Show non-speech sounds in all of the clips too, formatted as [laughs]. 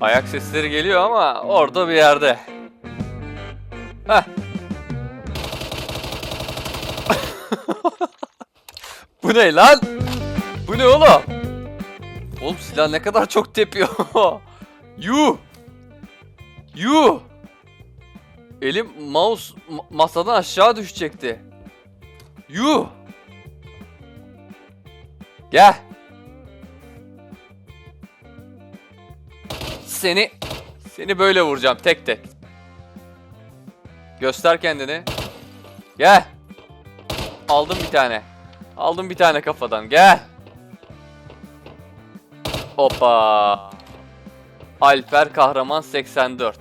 Ayak sesleri geliyor ama orada bir yerde. Heh. [laughs] Bu ne lan? Bu ne oğlum? Oğlum silah ne kadar çok tepiyor. [laughs] Yuh. Yuh. Elim mouse ma- masadan aşağı düşecekti. Yuh. Gel. Seni seni böyle vuracağım tek tek. Göster kendini. Gel. Aldım bir tane. Aldım bir tane kafadan. Gel. Hoppa. Alper Kahraman 84.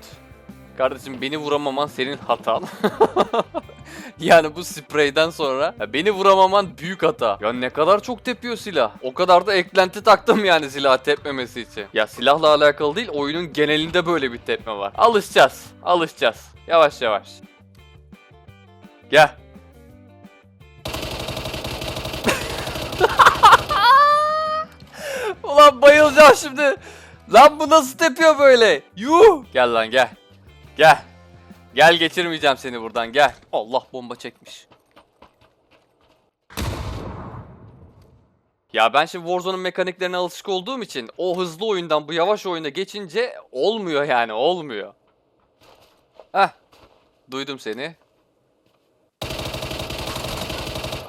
Kardeşim beni vuramaman senin hatan. [laughs] [laughs] yani bu spreyden sonra ya beni vuramaman büyük hata. Ya ne kadar çok tepiyor silah. O kadar da eklenti taktım yani silah tepmemesi için. Ya silahla alakalı değil oyunun genelinde böyle bir tepme var. Alışacağız. Alışacağız. Yavaş yavaş. Gel. [laughs] Ulan bayılacağım şimdi. Lan bu nasıl tepiyor böyle? Yuh. Gel lan gel. Gel. Gel geçirmeyeceğim seni buradan gel. Allah bomba çekmiş. Ya ben şimdi Warzone'un mekaniklerine alışık olduğum için o hızlı oyundan bu yavaş oyuna geçince olmuyor yani olmuyor. Heh. Duydum seni.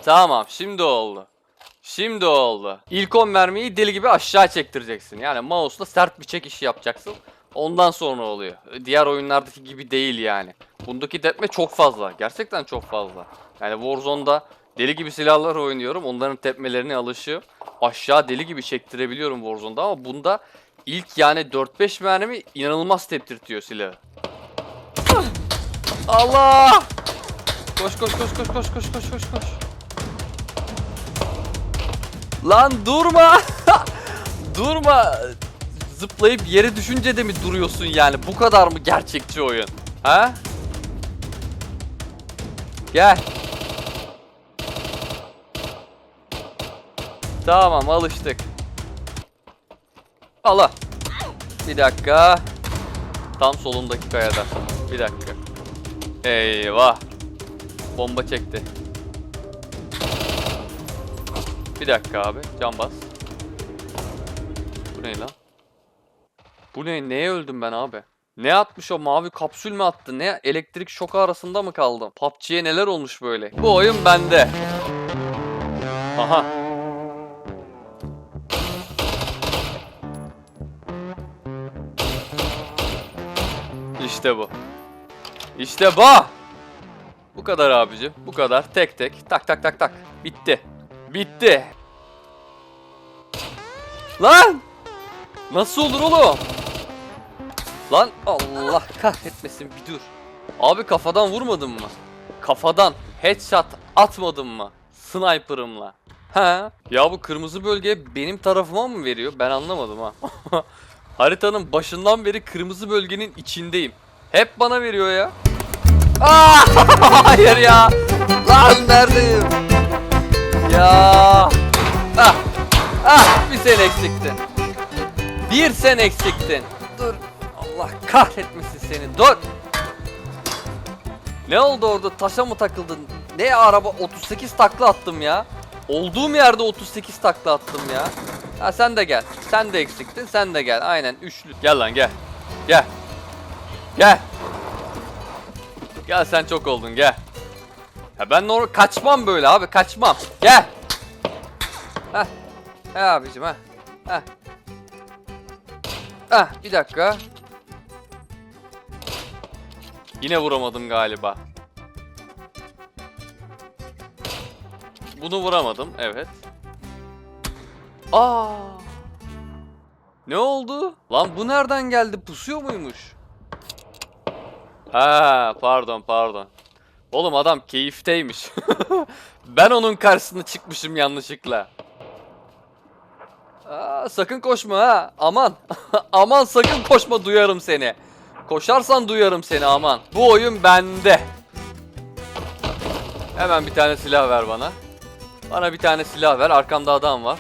Tamam şimdi oldu. Şimdi oldu. İlk 10 mermiyi deli gibi aşağı çektireceksin. Yani mouse'la sert bir çekiş yapacaksın. Ondan sonra oluyor. Diğer oyunlardaki gibi değil yani. Bundaki tepme çok fazla. Gerçekten çok fazla. Yani Warzone'da deli gibi silahlar oynuyorum. Onların tepmelerine alışıyor. Aşağı deli gibi çektirebiliyorum Warzone'da ama bunda ilk yani 4-5 mermi inanılmaz teptirtiyor silahı. Allah! Koş koş koş koş koş koş koş koş koş. Lan durma! [laughs] durma! Zıplayıp yere düşünce de mi duruyorsun yani? Bu kadar mı gerçekçi oyun? Ha? Gel. Tamam alıştık. Allah. Bir dakika. Tam solundaki kayada. Bir dakika. Eyvah. Bomba çekti. Bir dakika abi. Can bas. Bu ne lan? Bu ne? Neye öldüm ben abi? Ne atmış o mavi kapsül mü attı? Ne elektrik şoku arasında mı kaldım? PUBG'ye neler olmuş böyle? Bu oyun bende. Aha. İşte bu. İşte bu. Bu kadar abicim. Bu kadar. Tek tek. Tak tak tak tak. Bitti. Bitti. Lan! Nasıl olur oğlum? Lan Allah kahretmesin bir dur. Abi kafadan vurmadın mı? Kafadan headshot atmadın mı? Sniper'ımla. Ha? Ya bu kırmızı bölge benim tarafıma mı veriyor? Ben anlamadım ha. [laughs] Haritanın başından beri kırmızı bölgenin içindeyim. Hep bana veriyor ya. Aa, [laughs] hayır ya. Lan neredeyim? Ya. Ah. Ah bir sen eksiktin. Bir sen eksiktin. Dur. Allah kahretmesin seni. Dur. Ne oldu orada? Taşa mı takıldın? Ne araba 38 takla attım ya. Olduğum yerde 38 takla attım ya. Ha sen de gel. Sen de eksiktin. Sen de gel. Aynen üçlü. Gel lan gel. Gel. Gel. Gel sen çok oldun gel. Ya ben normal kaçmam böyle abi kaçmam. Gel. Heh. He abicim ha. Heh. Heh bir dakika. Yine vuramadım galiba. Bunu vuramadım evet. Aa. Ne oldu? Lan bu nereden geldi? Pusuyor muymuş? Ha pardon pardon. Oğlum adam keyifteymiş. [laughs] ben onun karşısına çıkmışım yanlışlıkla. Aa, sakın koşma ha. Aman. [laughs] aman sakın koşma duyarım seni. Koşarsan duyarım seni aman. Bu oyun bende. Hemen bir tane silah ver bana. Bana bir tane silah ver. Arkamda adam var.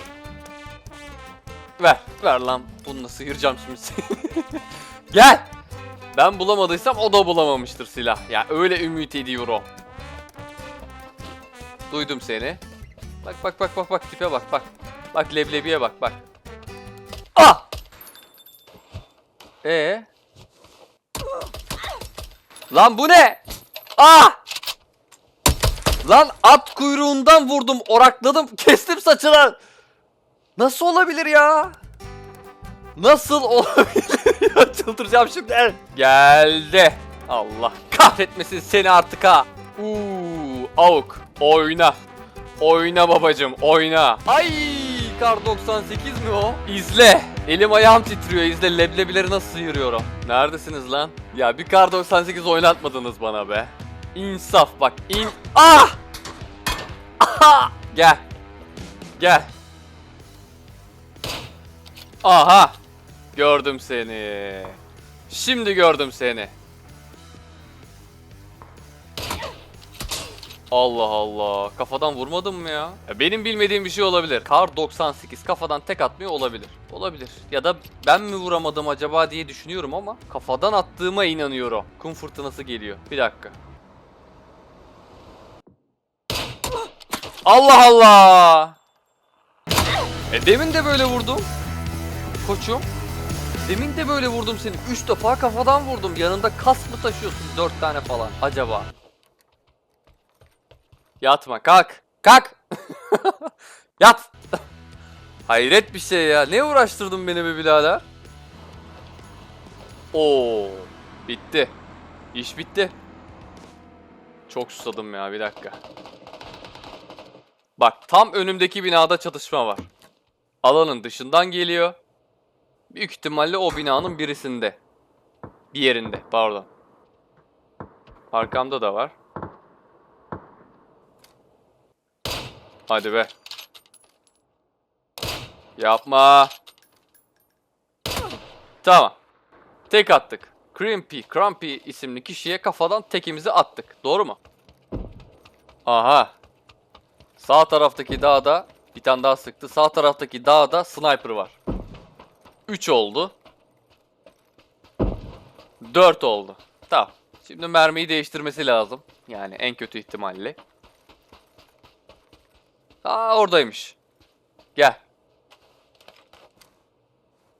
Ver. Ver lan. Bunu sıyıracağım şimdi seni. [laughs] Gel. Ben bulamadıysam o da bulamamıştır silah. Ya öyle ümit ediyorum. Duydum seni. Bak bak bak bak bak tipe bak bak. Bak leblebiye bak bak. Ah! Ee? Lan bu ne? Ah! Lan at kuyruğundan vurdum, orakladım, [laughs] kestim saçını. Nasıl olabilir ya? Nasıl olabilir ya? [laughs] Çıldıracağım şimdi. Geldi. Allah kahretmesin seni artık ha. Uuu avuk oyna. Oyna babacım oyna. Ay kar 98 mi o? İzle. Elim ayağım titriyor izle leblebileri nasıl sıyırıyorum. Neredesiniz lan? Ya bir kar 98 oynatmadınız bana be. İnsaf bak in... Ah! Aha! Gel. Gel. Aha! Gördüm seni. Şimdi gördüm seni. Allah Allah. Kafadan vurmadın mı ya? ya? Benim bilmediğim bir şey olabilir. Kar 98 kafadan tek atmıyor olabilir. Olabilir. Ya da ben mi vuramadım acaba diye düşünüyorum ama kafadan attığıma inanıyorum. Kum fırtınası geliyor. Bir dakika. Allah Allah. E demin de böyle vurdum. Koçum. Demin de böyle vurdum seni. 3 defa kafadan vurdum. Yanında kas mı taşıyorsun? 4 tane falan. Acaba. Yatma kalk. Kalk. [laughs] Yat. Hayret bir şey ya. Ne uğraştırdın beni be birader? Oo. Bitti. İş bitti. Çok susadım ya bir dakika. Bak tam önümdeki binada çatışma var. Alanın dışından geliyor. Büyük ihtimalle o binanın birisinde. Bir yerinde pardon. Arkamda da var. Hadi be. Yapma. Tamam. Tek attık. Crimpy, Crumpy isimli kişiye kafadan tekimizi attık. Doğru mu? Aha. Sağ taraftaki dağda bir tane daha sıktı. Sağ taraftaki dağda sniper var. 3 oldu. 4 oldu. Tamam. Şimdi mermiyi değiştirmesi lazım. Yani en kötü ihtimalle. Aa oradaymış. Gel.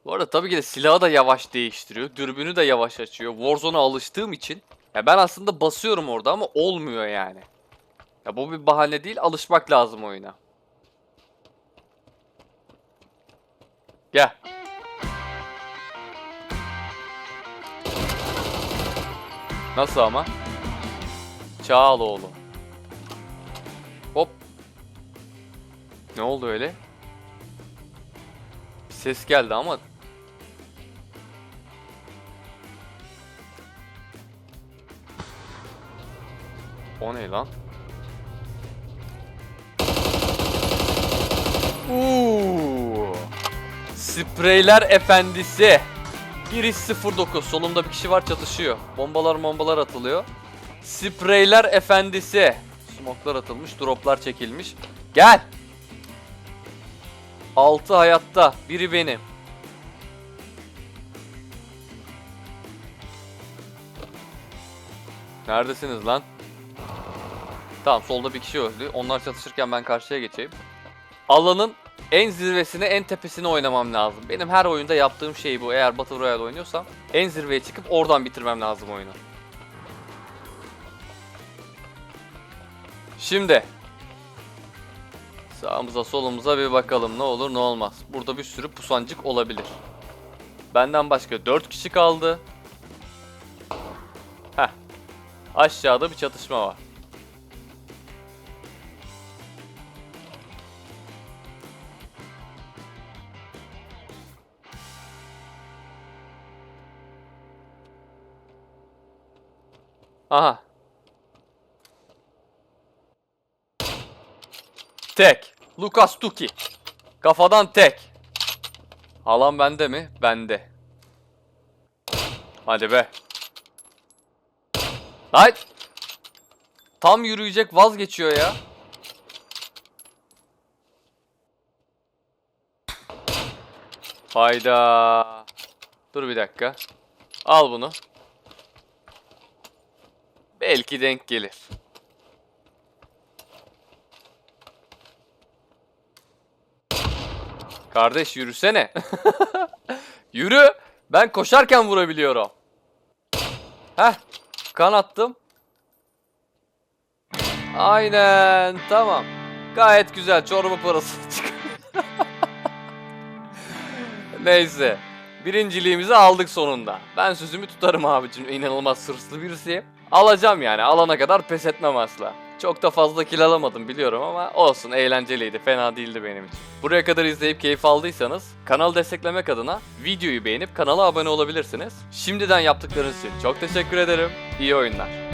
Bu arada tabii ki de silahı da yavaş değiştiriyor. Dürbünü de yavaş açıyor. Warzone'a alıştığım için. Ya ben aslında basıyorum orada ama olmuyor yani. Ya bu bir bahane değil. Alışmak lazım oyuna. Gel. Nasıl ama? Çağaloğlu. Ne oldu öyle? Bir ses geldi ama O ne lan? Uuu. Spreyler efendisi. Giriş 09. Solumda bir kişi var çatışıyor. Bombalar bombalar atılıyor. Spreyler efendisi. Smoklar atılmış, droplar çekilmiş. Gel. 6 hayatta. Biri benim. Neredesiniz lan? Tamam solda bir kişi öldü. Onlar çatışırken ben karşıya geçeyim. Alanın en zirvesine, en tepesine oynamam lazım. Benim her oyunda yaptığım şey bu. Eğer Battle Royale oynuyorsam en zirveye çıkıp oradan bitirmem lazım oyunu. Şimdi sağımıza solumuza bir bakalım ne olur ne olmaz. Burada bir sürü pusancık olabilir. Benden başka 4 kişi kaldı. Heh. Aşağıda bir çatışma var. Aha. Tek. Lucas Tuki. Kafadan tek. Alan bende mi? Bende. Hadi be. Hayır. Tam yürüyecek vazgeçiyor ya. Hayda. Dur bir dakika. Al bunu. Belki denk gelir. Kardeş yürüsene. [laughs] Yürü. Ben koşarken vurabiliyorum. Heh. Kan attım. Aynen. Tamam. Gayet güzel. Çorba parası. [laughs] Neyse. Birinciliğimizi aldık sonunda. Ben sözümü tutarım abicim. İnanılmaz hırslı birisiyim. Alacağım yani. Alana kadar pes etmem asla. Çok da fazla kill alamadım biliyorum ama olsun eğlenceliydi. Fena değildi benim için. Buraya kadar izleyip keyif aldıysanız kanalı desteklemek adına videoyu beğenip kanala abone olabilirsiniz. Şimdiden yaptıklarınız için çok teşekkür ederim. İyi oyunlar.